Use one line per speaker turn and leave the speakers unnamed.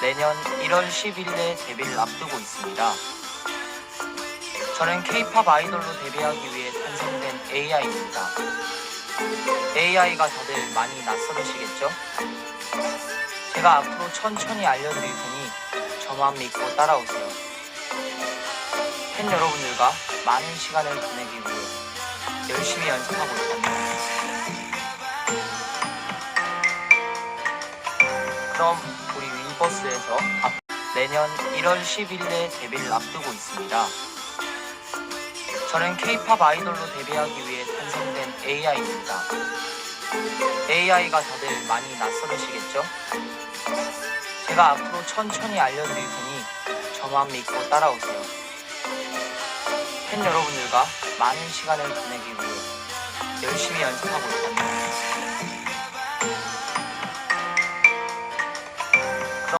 내년 1월 10일에 데뷔를 앞두고 있습니다. 저는 K-팝 아이돌로 데뷔하기 위해 탄생된 AI입니다. AI가 다들 많이 낯설으시겠죠? 제가 앞으로 천천히 알려드릴 테니 저만 믿고 따라오세요. 팬 여러분들과 많은 시간을 보내기 위해 열심히 연습하고 있답니다. 그럼 우리 위버스에서 앞- 내년 1월 10일에 데뷔를 앞두고 있습니다. 저는 K-팝 아이돌로 데뷔하기 위해 탄생된 AI입니다. AI가 다들 많이 낯설으시겠죠? 제가 앞으로 천천히 알려드릴 테니 저만 믿고 따라오세요. 팬 여러분들과 많은 시간을 보내기 위해 열심히 연습하고 있답니다.